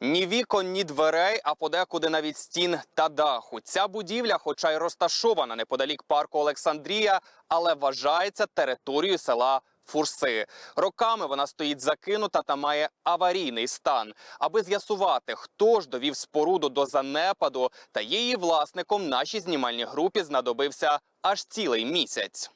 Ні вікон, ні дверей, а подекуди навіть стін та даху. Ця будівля, хоча й розташована неподалік парку Олександрія, але вважається територією села. Фурси роками вона стоїть закинута та має аварійний стан. Аби з'ясувати, хто ж довів споруду до занепаду та її власником, нашій знімальній групі знадобився аж цілий місяць.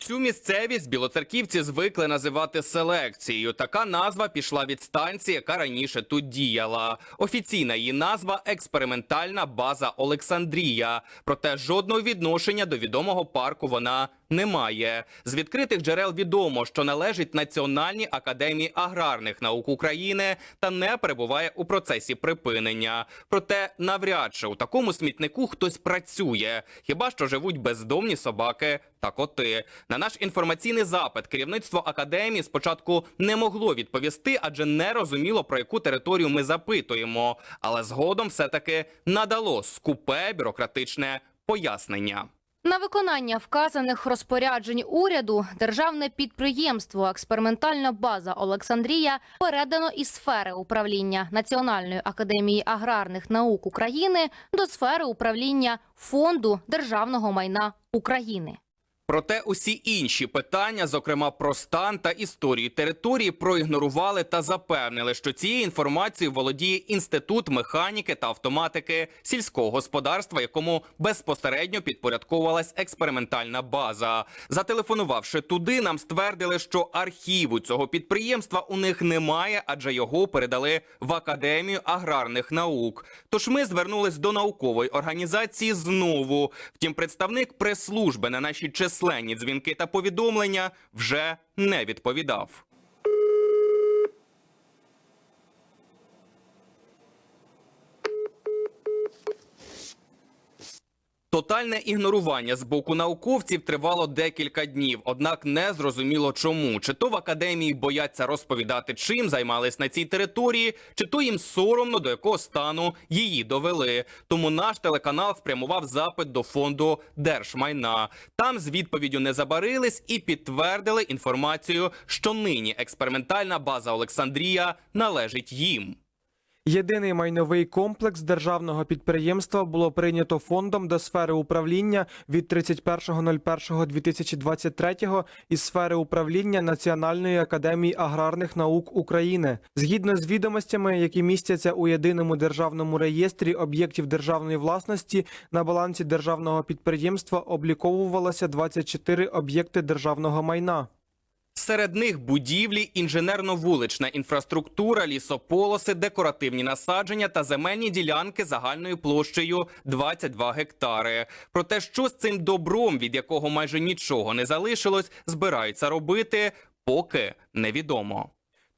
Цю місцевість білоцерківці звикли називати селекцією. Така назва пішла від станції, яка раніше тут діяла. Офіційна її назва експериментальна база Олександрія. Проте жодного відношення до відомого парку вона не має. З відкритих джерел відомо, що належить Національній академії аграрних наук України та не перебуває у процесі припинення. Проте навряд чи у такому смітнику хтось працює, хіба що живуть бездомні собаки та коти. На наш інформаційний запит керівництво академії спочатку не могло відповісти, адже не розуміло про яку територію ми запитуємо. Але згодом все таки надало скупе бюрократичне пояснення. На виконання вказаних розпоряджень уряду державне підприємство Експериментальна база Олександрія передано із сфери управління Національної академії аграрних наук України до сфери управління Фонду державного майна України. Проте усі інші питання, зокрема про стан та історію території, проігнорували та запевнили, що цією інформацією володіє інститут механіки та автоматики сільського господарства, якому безпосередньо підпорядковувалась експериментальна база. Зателефонувавши туди, нам ствердили, що архіву цього підприємства у них немає, адже його передали в академію аграрних наук. Тож ми звернулись до наукової організації знову. Втім, представник прес-служби на наші численні дзвінки та повідомлення вже не відповідав. Тотальне ігнорування з боку науковців тривало декілька днів, однак не зрозуміло чому. Чи то в академії бояться розповідати, чим займались на цій території, чи то їм соромно до якого стану її довели. Тому наш телеканал спрямував запит до фонду держмайна. Там з відповіддю не забарились і підтвердили інформацію, що нині експериментальна база Олександрія належить їм. Єдиний майновий комплекс державного підприємства було прийнято фондом до сфери управління від 31.01.2023 із сфери управління Національної академії аграрних наук України. Згідно з відомостями, які містяться у єдиному державному реєстрі об'єктів державної власності, на балансі державного підприємства обліковувалося 24 об'єкти державного майна. Серед них будівлі, інженерно-вулична інфраструктура, лісополоси, декоративні насадження та земельні ділянки загальною площею 22 гектари. Про те, що з цим добром, від якого майже нічого не залишилось, збираються робити, поки невідомо.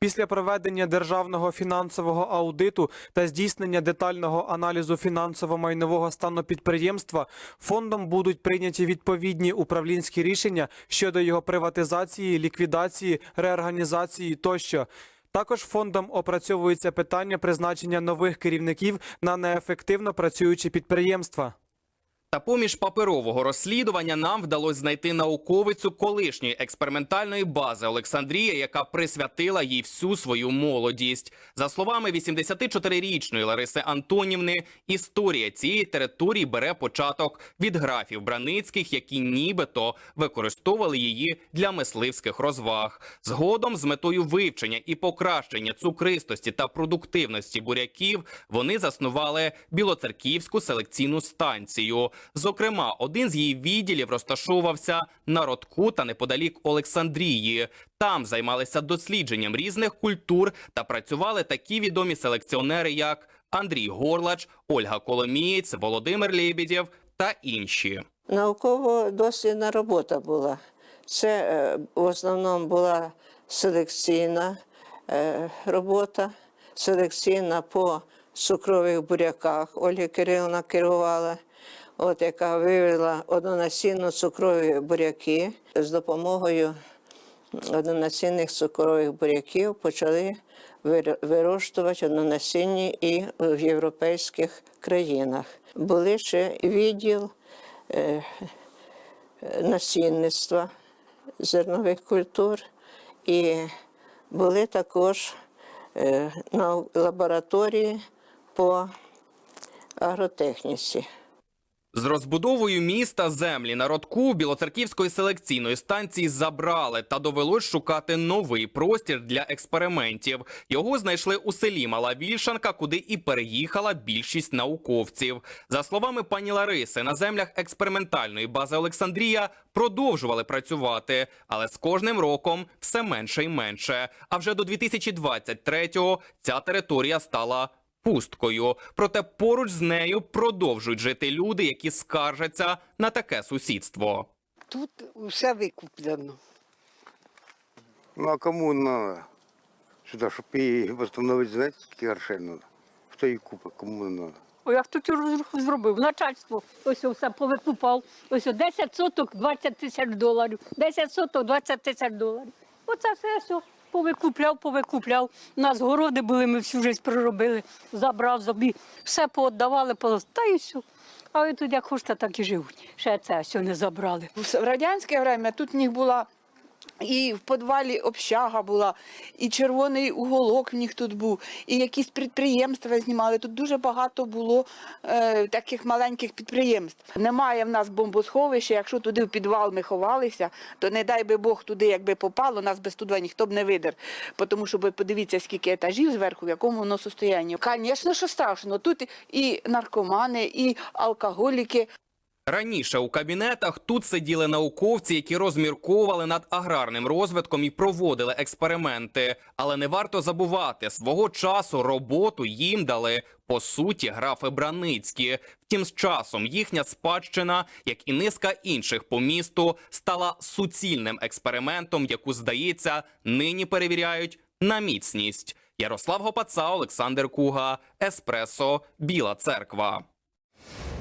Після проведення державного фінансового аудиту та здійснення детального аналізу фінансово-майнового стану підприємства фондом будуть прийняті відповідні управлінські рішення щодо його приватизації, ліквідації, реорганізації тощо. Також фондом опрацьовується питання призначення нових керівників на неефективно працюючі підприємства. Та поміж паперового розслідування нам вдалося знайти науковицю колишньої експериментальної бази Олександрія, яка присвятила їй всю свою молодість. За словами 84-річної Лариси Антонівни, історія цієї території бере початок від графів Браницьких, які нібито використовували її для мисливських розваг. Згодом, з метою вивчення і покращення цукристості та продуктивності буряків, вони заснували Білоцерківську селекційну станцію. Зокрема, один з її відділів розташовувався на Ротку та неподалік Олександрії. Там займалися дослідженням різних культур та працювали такі відомі селекціонери, як Андрій Горлач, Ольга Коломієць, Володимир Лебедєв та інші. Науково-дослідна робота була. Це е, в основному була селекційна е, робота, селекційна по цукрових буряках. Ольга Кирилівна керувала, от, яка вивела однонасінно цукрові буряки з допомогою однонасінних цукрових буряків почали вирощувати однонасінні і в європейських країнах. Були ще відділ е, насінництва зернових культур, і були також е, на лабораторії по агротехніці. З розбудовою міста землі на родку Білоцерківської селекційної станції забрали та довелось шукати новий простір для експериментів. Його знайшли у селі Мала Вільшанка, куди і переїхала більшість науковців. За словами пані Лариси, на землях експериментальної бази Олександрія продовжували працювати, але з кожним роком все менше і менше. А вже до 2023-го ця територія стала пусткою. Проте поруч з нею продовжують жити люди, які скаржаться на таке сусідство. Тут все викуплено. Ну а кому надо? Сюди, щоб її встановити, знаєте, скільки грошей треба? Хто її купить, кому не треба? О, як тут розруху зробив? Начальство ось все повикупав. Ось о, 10 соток 20 тисяч доларів. 10 соток 20 тисяч доларів. Оце все, все повикупляв, повикупляв. У нас городи були, ми всю життя проробили, забрав собі, все пооддавали, та і все. А ви тут як хочете, так і живуть. Ще це все не забрали. В радянське время тут в них була і в підвалі общага була, і червоний уголок в них тут був, і якісь підприємства знімали. Тут дуже багато було е, таких маленьких підприємств. Немає в нас бомбосховища. Якщо туди в підвал ми ховалися, то не дай би Бог туди, якби попало, нас без туди ніхто б не видер. Тому що ви подивіться, скільки етажів зверху, в якому воно состоянні. Звісно, що страшно. Тут і наркомани, і алкоголіки. Раніше у кабінетах тут сиділи науковці, які розмірковували над аграрним розвитком і проводили експерименти. Але не варто забувати, свого часу роботу їм дали по суті графи Браницькі. Втім, з часом їхня спадщина, як і низка інших по місту, стала суцільним експериментом, яку здається нині перевіряють на міцність. Ярослав Гопаца, Олександр Куга, Еспресо, Біла Церква.